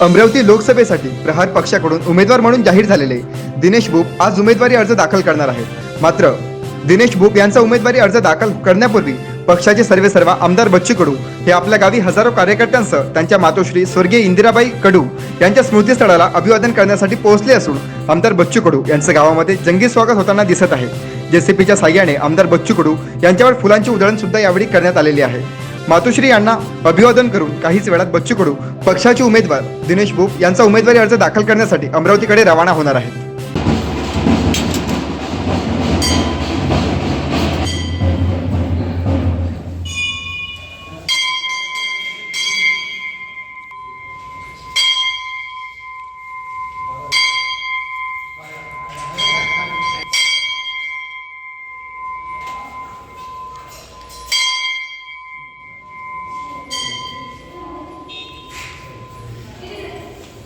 अमरावती लोकसभेसाठी प्रहार पक्षाकडून उमेदवार म्हणून जाहीर झालेले दिनेश बुब आज उमेदवारी अर्ज दाखल करणार आहेत. मात्र दिनेश बुब यांचा उमेदवारी अर्ज दाखल करण्यापूर्वी पक्षाचे सर्वे सर्वा आमदार बच्चू कडू हे आपल्या गावी हजारो कार्यकर्त्यांसह त्यांच्या मातोश्री स्वर्गीय इंदिराबाई कडू यांच्या स्मृतीस्थळाला अभिवादन करण्यासाठी पोहोचले असून आमदार बच्चू कडू यांचं गावामध्ये जंगी स्वागत होताना दिसत आहे. जेसीपीच्या साह्याने आमदार बच्चू कडू यांच्यावर फुलांची उधळण सुद्धा यावेळी करण्यात आलेली आहे. मातोश्री यांना अभिवादन करून काहीच वेळात बच्चू कडू पक्षाचे उमेदवार दिनेश बुब यांचा उमेदवारी अर्ज दाखल करण्यासाठी अमरावतीकडे रवाना होणार आहेत.